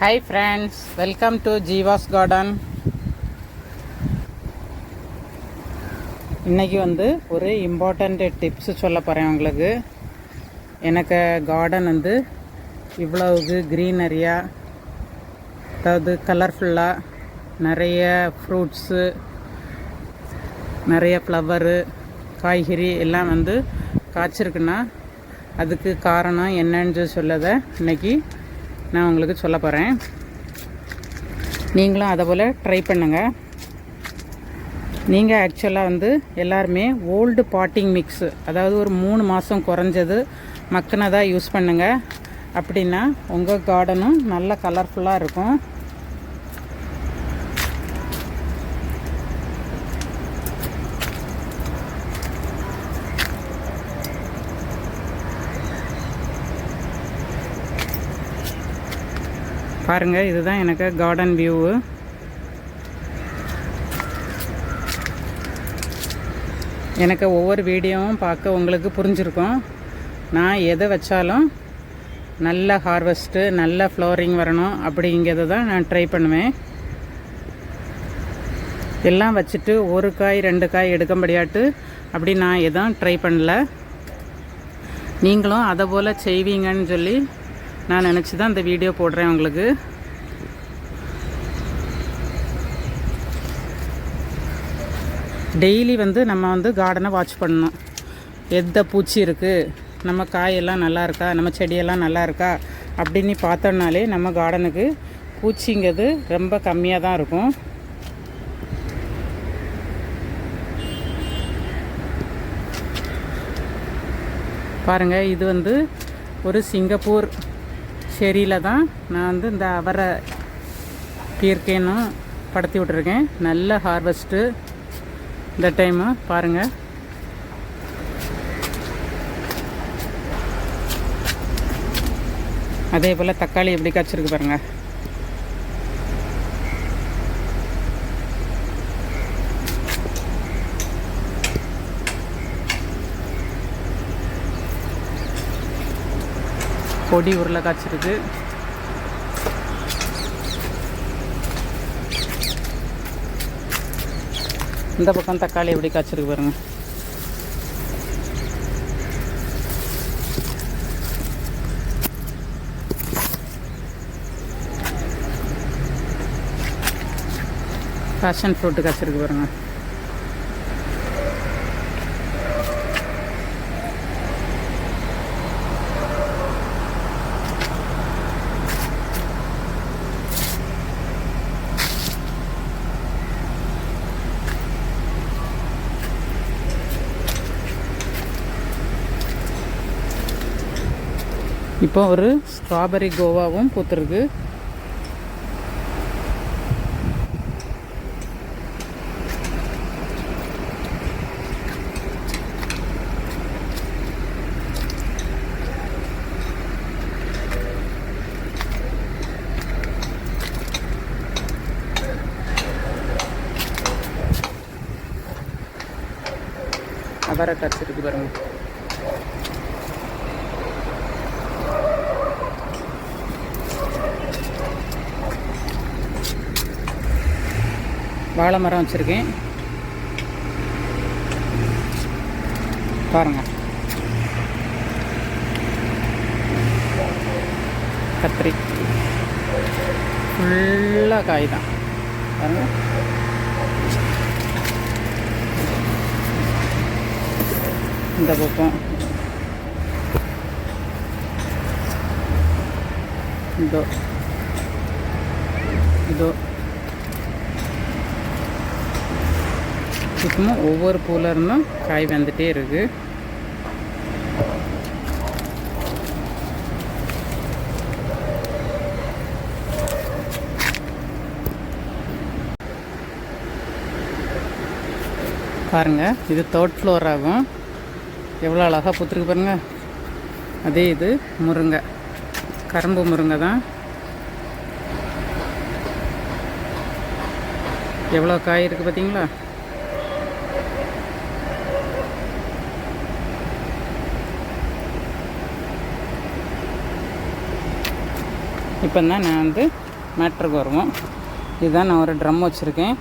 Hi friends welcome to Jeeva's garden இன்றைக்கி வந்து ஒரு இம்பார்ட்டண்ட் டிப்ஸு சொல்ல போகிறேன் உங்களுக்கு. எனக்கு கார்டன் வந்து இவ்வளவு க்ரீனரியாக அதாவது கலர்ஃபுல்லாக நிறைய ஃப்ரூட்ஸு நிறைய ஃப்ளவரு காய்கறி எல்லாம் வந்து காய்ச்சிருக்குன்னா அதுக்கு காரணம் என்னன்னு சொல்லதை இன்றைக்கி நான் உங்களுக்கு சொல்ல போகிறேன் நீங்களும் அதை போல் ட்ரை பண்ணுங்கள் நீங்கள் ஆக்சுவலாக வந்து எல்லாருமே ஓல்டு பாட்டிங் மிக்ஸு அதாவது ஒரு மூணு மாதம் குறைஞ்சது மக்கினதாக யூஸ் பண்ணுங்கள் அப்படின்னா உங்கள் கார்டனும் நல்ல கலர்ஃபுல்லாக இருக்கும். பாருங்கள் இதுதான் எனக்கு கார்டன் வியூவு எனக்கு ஒவ்வொரு வீடியோவும் பார்க்க உங்களுக்கு புரிஞ்சிருக்கும். நான் எதை வச்சாலும் நல்ல ஹார்வெஸ்ட்டு நல்ல ஃப்ளோரிங் வரணும் அப்படிங்கிறத தான் நான் ட்ரை பண்ணுவேன். எல்லாம் வச்சுட்டு ஒரு காய் ரெண்டு காய் எடுக்கும்படியாட்டு அப்படி நான் எதுவும் ட்ரை பண்ணல. நீங்களும் அதை போல் செய்வீங்கன்னு சொல்லி நான் நினச்சி தான் இந்த வீடியோ போடுறேன் உங்களுக்கு. டெய்லி வந்து நம்ம வந்து கார்டனை வாட்ச் பண்ணணும். எந்த பூச்சி இருக்குது நம்ம காயெல்லாம் நல்லா இருக்கா? நம்ம செடியெல்லாம் நல்லா இருக்கா? அப்படின்னு பார்த்தோம்னாலே நம்ம கார்டனுக்கு பூச்சிங்கிறது ரொம்ப கம்மியாக தான் இருக்கும். பாருங்கள் இது வந்து ஒரு சிங்கப்பூர் செரியில் தான் நான் வந்து இந்த அவரை பீர்க்கேனும் படுத்தி விட்ருக்கேன் நல்ல ஹார்வெஸ்ட்டு இந்த டைமு பாருங்கள் அதே போல் தக்காளி எப்படி காய்ச்சிருக்கு பாருங்கள் கொடி உருளை காய்ச்சிருக்கு இந்த பக்கம் தக்காளி எப்படி காய்ச்சிருக்கு பாருங்க. பேஷன் ஃப்ரூட்டு காய்ச்சிருக்கு பாருங்க. இப்போ ஒரு ஸ்ட்ராபெரி கோவாவும் பூத்துருக்கு. அவரை கச்சிருக்கு பாருங்கள் வாழை மரம் வச்சுருக்கேன். பாருங்கள் கத்திரி. ஃபுல்லாக காய் தான். பாருங்க. இந்த பக்கம். இதோ. இதோ. சுத்தமாக ஒவ்வொரு பூலருந்தும் காய் வந்துகிட்டே இருக்குது பாருங்க இது தேர்ட் ஃப்ளோர் ஆகும். எவ்வளோ அழகாக பூத்துருக்கு பாருங்கள் அதே இது முருங்கை. கரும்பு முருங்கை தான். எவ்வளோ காய் இருக்குது பார்த்தீங்களா இப்போ தான் நான் வந்து மேட்ருக்கு வருவோம். இதுதான் நான் ஒரு ட்ரம் வச்சுருக்கேன்.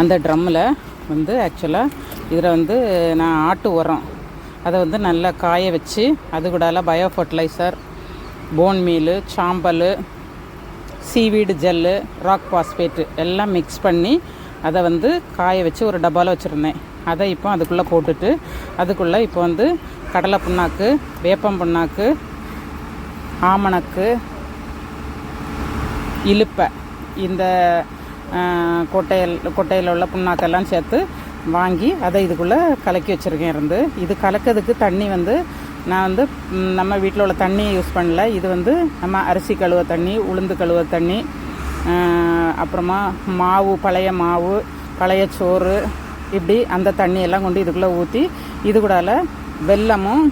அந்த ட்ரம்மில் வந்து ஆக்சுவலாக இதில் வந்து நான் ஆட்டு உரம் அதை வந்து நல்லா காய வச்சு அது கூடால பயோ ஃபர்டிலைசர் போன் மீலு சாம்பல் சீவீடு ஜெல்லு ராக் பாஸ்பேட்டு எல்லாம் மிக்ஸ் பண்ணி அதை வந்து காய வச்சு ஒரு டப்பாவில் வச்சுருந்தேன். அதை இப்போ அதுக்குள்ளே போட்டுட்டு அதுக்குள்ளே இப்போ வந்து கடலை புண்ணாக்கு வேப்பம் புண்ணாக்கு ஆமணக்கு இலுப்பை இந்த கொட்டையல் கொட்டையில் கொட்டையில் உள்ள புண்ணாக்கெல்லாம் சேர்த்து வாங்கி அதை இதுக்குள்ளே கலக்கி வச்சுருக்கேன் இருந்து. இது கலக்கிறதுக்கு தண்ணி வந்து நான் வந்து நம்ம வீட்டில் உள்ள தண்ணியை யூஸ் பண்ணல. இது வந்து நம்ம அரிசி கழுவ தண்ணி உளுந்து கழுவ தண்ணி அப்புறமா மாவு பழைய மாவு பழைய சோறு இப்படி அந்த தண்ணியெல்லாம் கொண்டு இதுக்குள்ளே ஊற்றி இது கூடால வெல்லமும்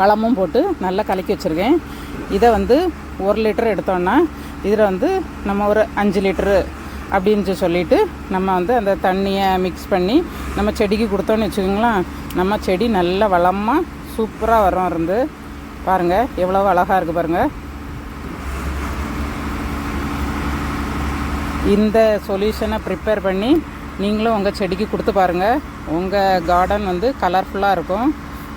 பழமும் போட்டு நல்லா கலக்கி வச்சுருக்கேன். இதை வந்து ஒரு லிட்டர் எடுத்தோன்னா இதில் வந்து நம்ம ஒரு அஞ்சு லிட்டரு அப்படின்னு சொல்லிட்டு நம்ம வந்து அந்த தண்ணியை மிக்ஸ் பண்ணி நம்ம செடிக்கு கொடுத்தோன்னு வச்சுக்கோங்களேன் நம்ம செடி நல்ல வளமாக சூப்பராக வரும் இருந்து. பாருங்கள் எவ்வளோ அழகாக இருக்குது பாருங்கள் இந்த சொல்யூஷனை ப்ரிப்பேர் பண்ணி நீங்களும் உங்கள் செடிக்கு கொடுத்து பாருங்கள் உங்கள் கார்டன் வந்து கலர்ஃபுல்லாக இருக்கும்.